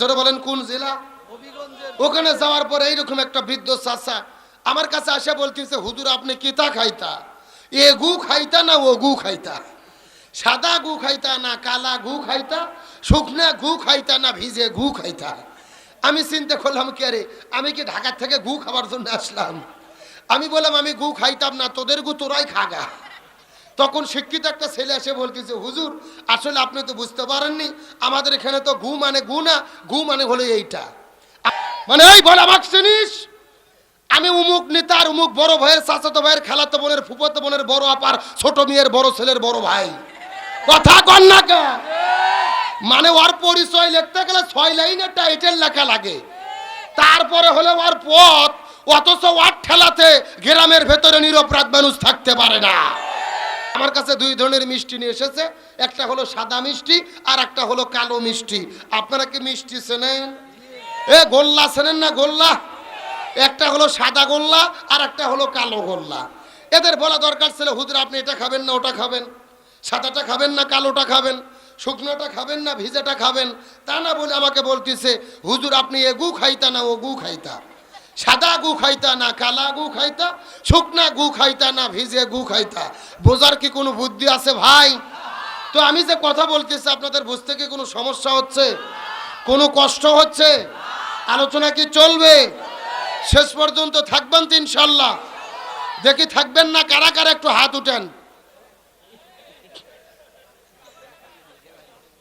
জোরে বলেন, কোন জেলা? ওখানে যাওয়ার পরে এইরকম একটা বৃদ্ধ চাচা আমার কাছে আসে বলতেছে, হুজুর, আপনি কিতা খাইতা? এ গু খাইতা না ও গু খাইতা? সাদা গু খাইতা না কালা গু খাইতা? শুকনা গু খাইতা না ভিজে গু খাইতা? আমি চিন্তা করলাম, কি আরে, আমি কি ঢাকার থেকে গু খাবার জন্য আসলাম? আমি বললাম, আমি গু খাইতাম না, তোদের গু তোরাই খাগা। তখন শিক্ষিত একটা ছেলে এসে বলতেছে, হুজুর, আসলে আপনি তো বুঝতে পারেননি, আমাদের এখানে তো গু মানে গু না গু মানে হলো এইটা। মানে এই বল আমাকে চিনিস? আমি উমুক নেতার, উমুক বড় ভাইয়ের, চাচাতো ভাইয়ের, খালাতো বোনের, ফুফাতো বোনের বড় আপার, ছোট মেয়ের, বড় ছেলের বড় ভাই। কথা কন না কে? মানে ওর পরিচয় লিখতে গেলে ছয় লাইনের টাইটেল লেখা লাগে। তারপরে হলে ওর পথ, অথচ ওর ঠেলাতে গ্রামের ভেতরে নিরপরাধ মানুষ থাকতে পারে না। আমার কাছে দুই ধরনের মিষ্টি নিয়ে এসেছে। একটা হলো সাদা মিষ্টি আর একটা হলো কালো মিষ্টি। আপনারা কি মিষ্টি চেনেন? এ, গোল্লা চেনেন না গোল্লা? একটা হলো সাদা গোল্লা আর একটা হলো কালো গোল্লা। এদের বলা দরকার ছিল, হুজুর, আপনি এটা খাবেন না, ওটা খাবেন। সাদাটা খাবেন না, কালোটা খাবেন। শুকনোটা খাবেন না, ভিজাটা খাবেন। তা না বলে আমাকে বলতেছে, হুজুর, আপনি এগু খাইতা না ও গু খাইতা। সাদা গু খাইতা না কালা গু খাইতা, শুকনা গু খাইতা না ভিজে গু খাইতা। বোঝার কি কোনো বুদ্ধি আছে ভাই? তো আমি যে কথা বলতেছি, আপনাদের বুঝতে কি কোনো সমস্যা হচ্ছে? কোনো কষ্ট হচ্ছে? আলোচনা কি চলবে? শেষ পর্যন্ত থাকবেন তো ইনশাল্লাহ দেখি থাকবেন না, কারা কারা একটু হাত উঠেন।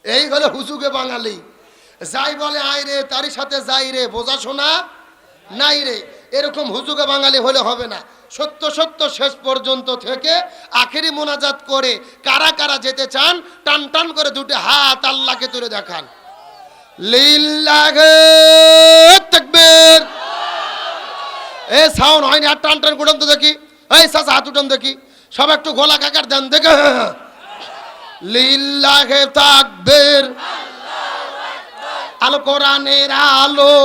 এই হলো হুজুগে বাঙালি। যাই বলে, আয় রে, তারই সাথে যাই রে বোঝা শোনা নাই রে। এরকম হুজুগে বাঙালি হলে হবে না। সত্য সত্য শেষ পর্যন্ত থেকে আখেরি মোনাজাত করে কারা কারা যেতে চান, টান টান করে দুটো হাত আল্লাহকে তুলে দেখান। লিল্লাহে তাকবীর। এ সাউন্ড হয়নি, আর টান টান করুন তো দেখি। এই সাসা, হাত উঠান দেখি। সব একটু গোলা কাকার দেন, দেখে। লিল্লাহে তাকবীর। আল, কোরআনের আলো।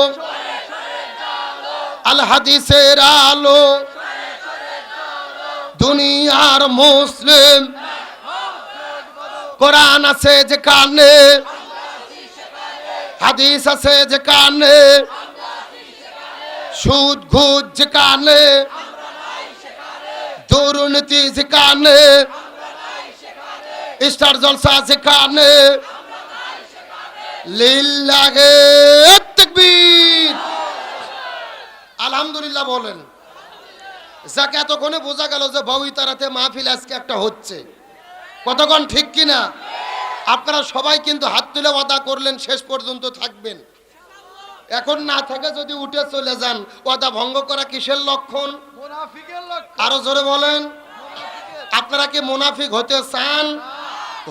আল হাদিসের আলো। দুনিয়ার মুসলিম। কোরআন আছে যে কানে। হাদিস আছে যে কানে। সুদ ঘুষ যে কানে। দুর্নীতি যে কানে। স্টার জলসা যে কানে। লিল্লাহে তাকবীর আলহামদুলিল্লাহ বলেন। যাকে এতক্ষণে বোঝা গেল যে বাউই তারাতে মাহফিল আজকে একটা হচ্ছে। কতক্ষণ ঠিক কিনা? আপনারা সবাই কিন্তু হাত তুলে ওয়াদা করলেন শেষ পর্যন্ত থাকবেন। এখন না থাকে যদি উঠে চলে যান ওয়াদা ভঙ্গ করা কিসের লক্ষণ। আরও জোরে বলেন। আপনারা কি মুনাফিক হতে চান?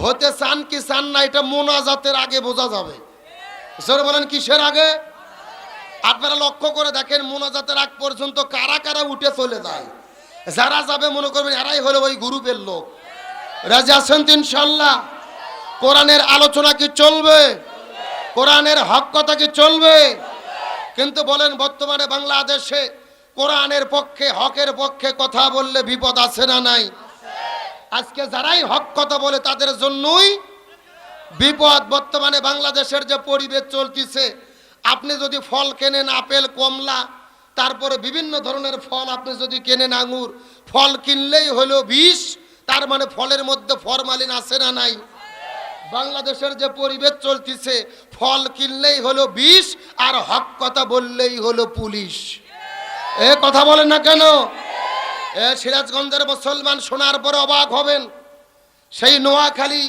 হতে চান কি চান না এটা মোনাজাতের আগে বোঝা যাবে। জোরে বলেন কিসের আগে? আপনারা লক্ষ্য করে দেখেন মোনাজাতের আগ পর্যন্ত কারা কারা উঠে চলে যায়। যারা যাবে মনে করবেন এরাই হলো ওই গ্রুপের লোক। রাজি আছেন ইনশাল্লাহ কোরআনের আলোচনা কি চলবে? কোরআনের হক কথা কি চলবে? কিন্তু বলেন, বর্তমানে বাংলাদেশে কোরআনের পক্ষে, হকের পক্ষে কথা বললে বিপদ আছে না নাই? আজকে যারাই হক কথা বলে তাদের জন্যই বিপদ। বর্তমানে বাংলাদেশের যে পরিবেশ চলতেছে আপনি যদি ফল কেনেন, আপেল, কমলা, তারপরে বিভিন্ন ধরনের ফল আপনি যদি কেনেন, আঙুর, ফল কিনলেই হলো বিষ, তার মানে ফলের মধ্যে ফরমালিন আছে না নাই? বাংলাদেশের যে পরিবেশ চলতেছে, ফল কিনলেই হলো বিষ আর হক কথা বললেই হলো পুলিশ। এ কথা বলেন না কেন? এ সিরাজগঞ্জের মুসলমান শোনার পরে অবাক হবেন। সেই নোয়াখালী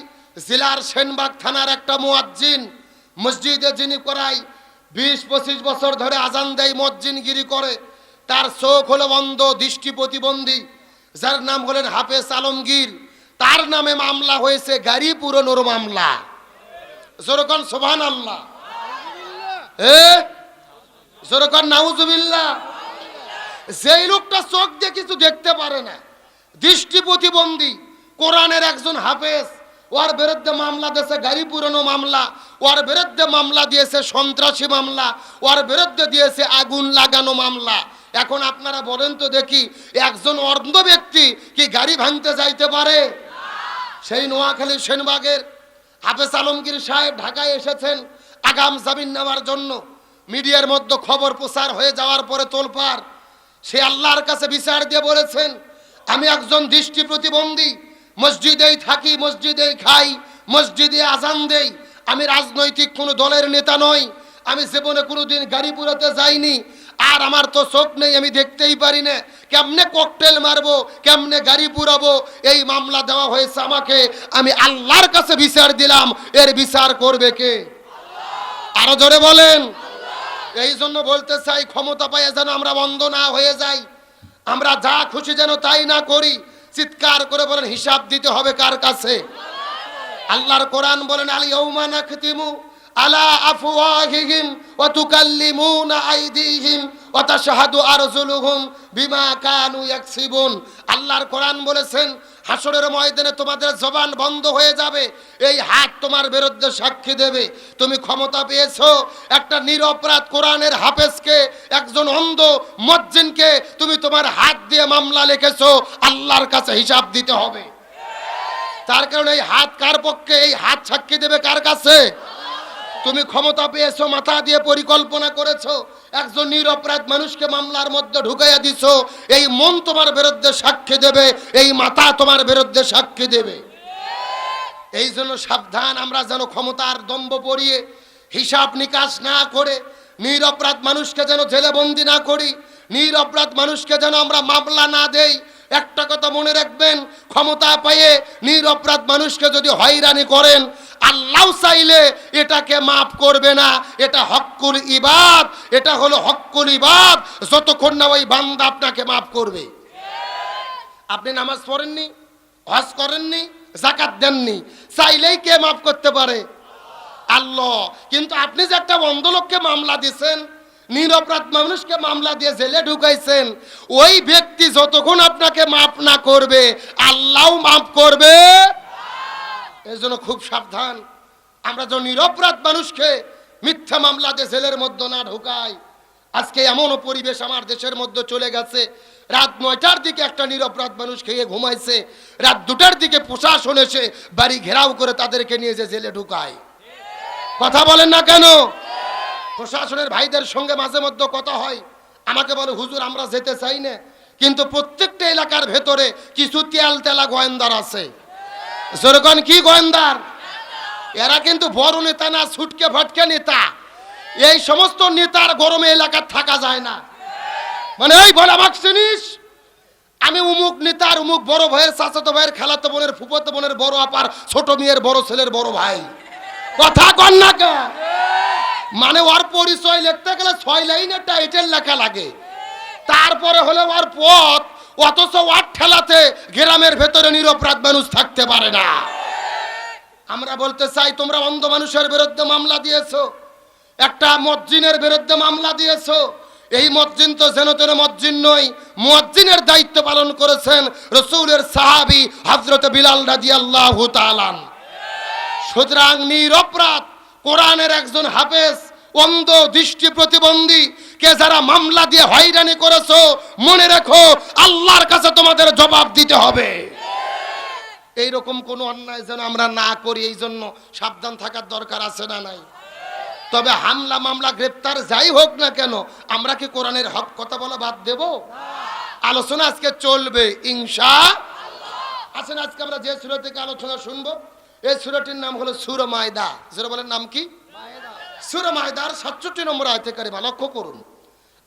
জেলার সেনবাগ থানার একটা মুয়াজ্জিন, মসজিদে যিনি করায় বিশ পঁচিশ বছর ধরে আজান দেয় মজ্জিনগিরি করে। তার চোখ হলো বন্ধ, দৃষ্টি প্রতিবন্ধী। যার নাম হলেন হাফেজ আলমগীর। তার নামে মামলা হয়েছে, গাড়ি পুরনোর মামলা। যেরকম সোভান আল্লাহ এ? যেরকম নাউজুবিল্লাহ। যেই লোকটা চোখ দিয়ে কিছু দেখতে পারে না, দৃষ্টি প্রতিবন্ধী, কোরআনের একজন হাফেজ। ওর বিরুদ্ধে মামলা দিয়েছে, গাড়ি পুরনো মামলা। ওর বিরুদ্ধে মামলা দিয়েছে, সন্ত্রাসী মামলা। ওর বিরুদ্ধে দিয়েছে, আগুন লাগানো মামলা। এখন আপনারা বলেন তো দেখি, একজন অর্ধ ব্যক্তি কি গাড়ি ভাঙতে যাইতে পারে? সেই নোয়াখালী সেনবাগের হাফেজ আলমগীর সাহেব ঢাকায় এসেছেন আগাম জামিন নেওয়ার জন্য। মিডিয়ার মধ্যে খবর প্রচার হয়ে যাওয়ার পরে তোলপার সে আল্লাহর কাছে বিচার দিয়ে বলেছেন, আমি একজন দৃষ্টি প্রতিবন্ধী। মসজিদেই থাকি, মসজিদেই খাই, মসজিদে আজান দেই। আমি রাজনৈতিক কোনো দলের নেতা নই। আমি জীবনে কোনোদিন গাড়ি পুরাতে যাইনি। আর আমার তো চোখ নেই, আমি দেখতেই পারি না। কেমনে ককটেল মারবো, কেমনে গাড়ি পুরাবো? এই মামলা দেওয়া হয়েছে আমাকে। আমি আল্লাহর কাছে বিচার দিলাম। এর বিচার করবে কে? আরও জোরে বলেন। এই জন্য বলতে চাই, ক্ষমতা পাইয়ে যেন আমরা বন্ধ না হয়ে যাই। আমরা যা খুশি যেন তাই না করি। চিৎকার করে বলেন, হিসাব দিতে হবে কার কাছে? আল্লাহর কোরআন বলেন আলী ওমানা নাখতিমু আলা আফওয়াহিহিম ওয়া তুকাল্লিমুনা আইদিহিম ওয়া তাশহাদু আরজুলুহুম বিমা কানু ইয়াকসিবুন। আল্লাহর কোরআন বলেছেন হাসরের ময়দানে তোমাদের জবান বন্ধ হয়ে যাবে। এই হাত তোমার বিরুদ্ধে সাক্ষী দেবে। তুমি ক্ষমতা পেয়েছ। একটা নিরপরাধ কোরআনের হাফেজকে, একজন অন্ধ মজ্জিনকে তুমি তোমার হাত দিয়ে মামলা লিখেছ। আল্লাহর কাছে হিসাব দিতে হবে। তার কারণে এই হাত কার পক্ষে? এই হাত সাক্ষী দেবে কার কাছে? তুমি ক্ষমতা পেয়েছ, মাথা দিয়ে পরিকল্পনা করেছ, একজন নিরপরাধ মানুষকে মামলার মধ্যে ঢুকাইয়া দিছো, এই মন তোমার বিরুদ্ধে সাক্ষী দেবে, এই মাথা তোমার বিরুদ্ধে সাক্ষী দেবে। এই জন্য সাবধান, আমরা যেন ক্ষমতার দম্ভ পড়িয়ে হিসাব নিকাশ না করে, নিরপরাধ মানুষকে যেন জেলে বন্দি না করি, নিরপরাধ মানুষকে যেন আমরা মামলা না দেই। একটা কথা মনে রাখবেন, ক্ষমতা পেয়ে নিরপরাধ মানুষকে যদি হয়রানি করেন আল্লাহ চাইলে এটাকে মাফ করবে না। এটা হক্কুল ইবাদ, এটা হলো হক্কুল ইবাদ। যতক্ষণ না ওই বান্দা আপনাকে মাফ করবে। আপনি নামাজ পড়েননি, হজ করেননি জাকাত দেননি, চাইলেই কে মাফ করতে পারে? আল্লাহ। কিন্তু আপনি যে একটা অন্ধ লোককে মামলা দিছেন নিরপরাধ মানুষকে মামলা দিয়ে জেলে ঢুকাইছেন, ওই ব্যক্তি যতক্ষণ আপনাকে মাফ না করবে, আল্লাহ মাফ করবে। এই জন্য খুব সাবধান। আমরা যেন নিরপরাধ মানুষকে মিথ্যা মামলা দিয়ে জেলের মধ্যে না ঢুকাই, আজকে এমনও পরিবেশ আমার দেশের মধ্যে চলে গেছে। রাত নয়টার দিকে একটা নিরপরাধ মানুষ খেয়ে ঘুমাইছে, রাত দুটার দিকে প্রশাসন এসে বাড়ি ঘেরাও করে তাদেরকে নিয়ে যে জেলে ঢুকায়। কথা বলেন না কেন? প্রশাসনের ভাইদের সঙ্গে মাঝে মধ্যে কথা হয়। আমাকে বলে, হুজুর, আমরা যেতে চাই না। কিন্তু প্রত্যেকটা এলাকার ভেতরে কিছু তেল তেলা গোয়েন্দার আছে। যেরকম কি গোয়েন্দার? এরা কিন্তু বড় নেতা না, ছুটকে ফটকে নেতা। এই সমস্ত নেতার গরমে এলাকার থাকা যায় না। মানে এই বল আমাকে চিনিস আমি উমুক নেতার, উমুক বড় ভাইয়ের, চাচাতো ভাইয়ের, খেলাতো বোনের, ফুফতো বোনের বড় আপার, ছোট মেয়ের, বড় ছেলের বড় ভাই। কথা কন না কে? মানে ওর পরিচয় লিখতে গেলে ছয় লাইনের টাইটেল লেখা লাগে। তারপরে হলে ওর পথ। অথচ ওয়ার ঠেলাতে গ্রামের ভেতরে নিরপরাধ মানুষ থাকতে পারে না। আমরা বলতে চাই, তোমরা অন্ধ মানুষের বিরুদ্ধে মামলা দিয়েছ, একটা মসজিনের বিরুদ্ধে মামলা দিয়েছ। এই মসজিদ তো যেন তেন মসজিদ নয় মসজিনের দায়িত্ব পালন করেছেন রসুলের সাহাবি হজরত বিলাল রাজি আল্লাহ তালান সুতরাং নিরপরাধ কোরআনের একজন হাফেজ, অন্ধ দৃষ্টি প্রতিবন্ধী কে যারা মামলা দিয়ে হয়রানি করেছ, মনে রেখো, আল্লাহর কাছে তোমাদের জবাব দিতে হবে। এইরকম কোনো অন্যায় যেন আমরা না করি এই জন্য সাবধান থাকার দরকার আছে না নাই? তবে হামলা, মামলা, গ্রেপ্তার যাই হোক না কেন, আমরা কি কোরআনের হক কথা বলা বাদ দেব? আলোচনা আজকে চলবে, ইনশা আছেন আজকে আমরা যে সুরা থেকে আলোচনা শুনব। এই সুরাটির নাম হলো সুর মায়দা। সুরা বলেন, নাম কি? সুর মায়দার সাতষট্টি নম্বর আয়তে কারিমা লক্ষ্য করুন।